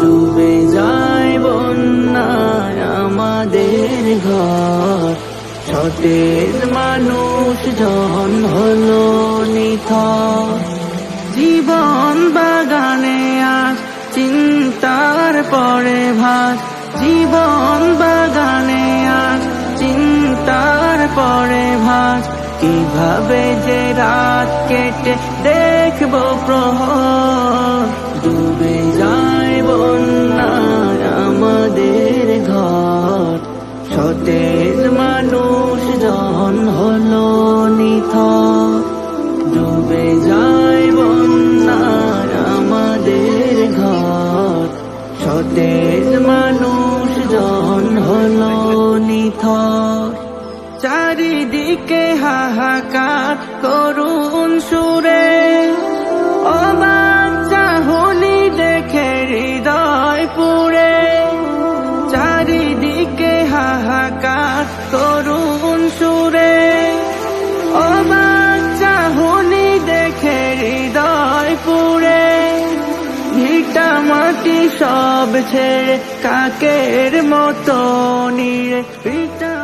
ডুবে যায় বন্যায় আমাদের ঘর। সতেজ মানুষ জন হলো নিথর। জীবন বাগানে আজ চিন্তার পরে ভাস। জীবন বাগানে আজ চিন্তার পরে ভাস। কীভাবে যে রাত কেটে দেখব সতেজ মানুষ জন হলো নিথর। ডুবে যায় বন্যায় আমাদের ঘর। সতেজ মানুষ জন হলো নিথর। চারিদিকে হাহাকার, করুণ সুরে মাটি সব ছেড়ে কাকের মতো নিরে ভিটা